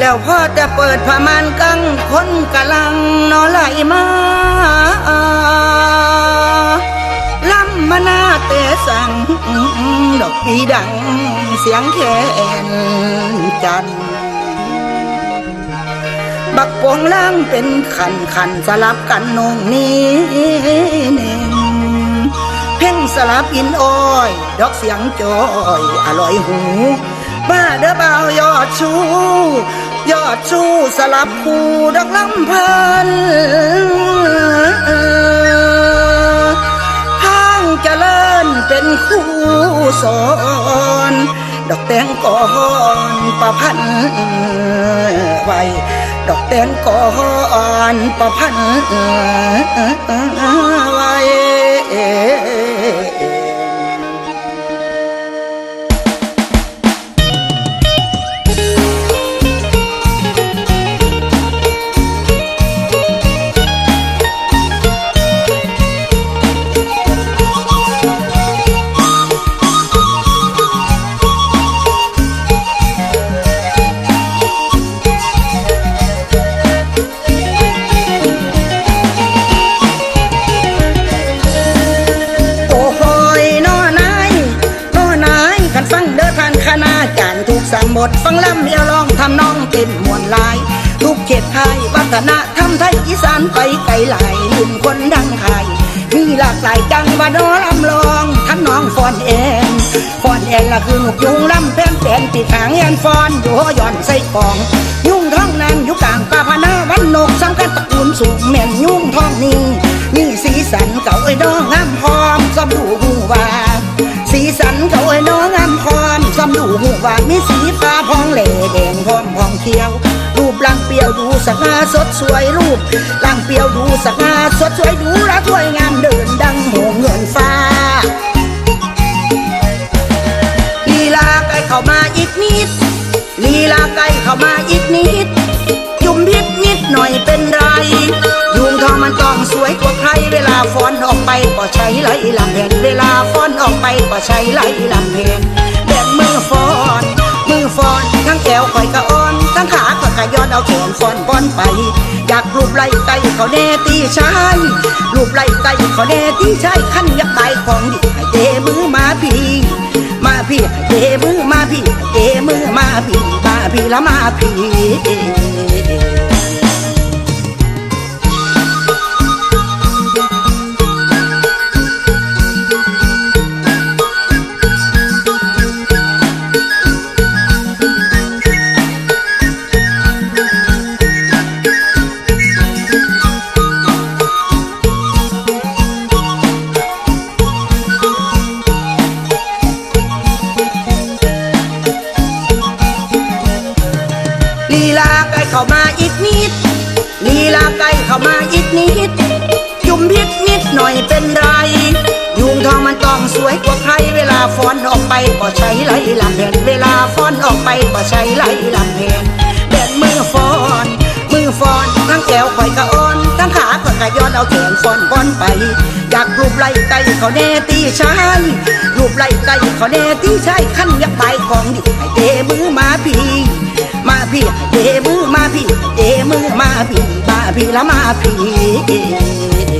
แล้วพ่อจะเปิดผ้าม่านกังคนกำลังนอนไหลมาลำมาหน้าเตะสัง ดอกปีดัง เสียงแคนจัน บักโปงล่างเป็นขันขันสลับกันนงนี้เน่งเพ่งสลับอินอ้อย ดอกเสียงจอย อร่อยหูบ้าเด้อเบายอดชู ยอดชูสลับคู่ดอกลำพลินทางเจริญเป็นคู่สอนดอกแตงก่อนประพันไว้ดอกแตงก่อนประพัน ถูกสั่งบทฟังลำเอวลองทำน้องเต้นมวนลายทุกเขตไทยวัฒนธรรมไทยอีสานไปไกลหลายลุ่มคนดังไทยมีหลากหลายจังหวัดน้อลำลองทั้งน้องฟอนเองฟอนเองละคือหนุกยุงลำแป้นแป้นปีกหางแอนฟอนอยู่หย่อนใส่กอง ยุ่งท้องนางอยู่กลางป่าพนาวันนกสังกัดตระกูลสูงแม่นยุ่งท้องนี้นี่สีสันเก่าไอ้น้องงามพร้อมซ้ำดูหูว่า สีสันเก่าไอ้น้องงามพร้อม ซ้ำดูหูว่ามีสีฟ้าพองเหล่แดงพร้อมพองเขียว รูปร่างเปรียวดูสง่าสดสวยรูปร่างเปรียวดูสง่าสดสวยดูรักสวยงามเดินดังหงเงินฟ้าลีลาใกล้เข้ามาอีกนิดลีลาใกล้เข้ามาอีกนิด จุ่มพิษนิดหน่อยเป็นไรยุงทองมันต้องสวยกว่าใครเวลาฟ้อนออกไปก็ใช้ไหลลำแผนเวลาฟ้อนออกไปก็ใช้ไหลลำแผน ฟอนมือฟอนทั้งแก้วข่อยกะอ่อน ทั้งขาข่อยกะย้อนเอาแขนฟอนฟอนไป อยากรูปไล่ไตเขาแน่ตีชายรูปไล่ไตเขาแน่ตีชายขั้นอยักตายของดีให้เดมือมาพี่มาพี่ให้เดมือมาพี่ให้เดมือมาพี่มาพี่ละมาพี่ เข้ามาอีกนิดลีลาใกล้เข้ามาอีกนิด จุ่มพิษนิดหน่อยเป็นไร ยุงทองมันต้องสวยกว่าใคร เวลาฟ้อนออกไปก็ใช้ไหลลำแผ่นเวลาฟ้อนออกไปก็ใช้ไหลลำแผ่นแบนมือฟ้อน มือฟ้อนทั้งแก้วข่อยกระอ่อน ทั้งขาข่อยกะย้อนเอาแขนฟ้อนฟ้อนไปอยากรูปไล่ไตเขาแน่ตีชายรูปไล่ไตเขาแน่ตีชายขั้นยักไปของดิให้เตมือมาพี่ พี่ เดมือมาพี่ เดมือมาพี่มาพี่ละมาพี่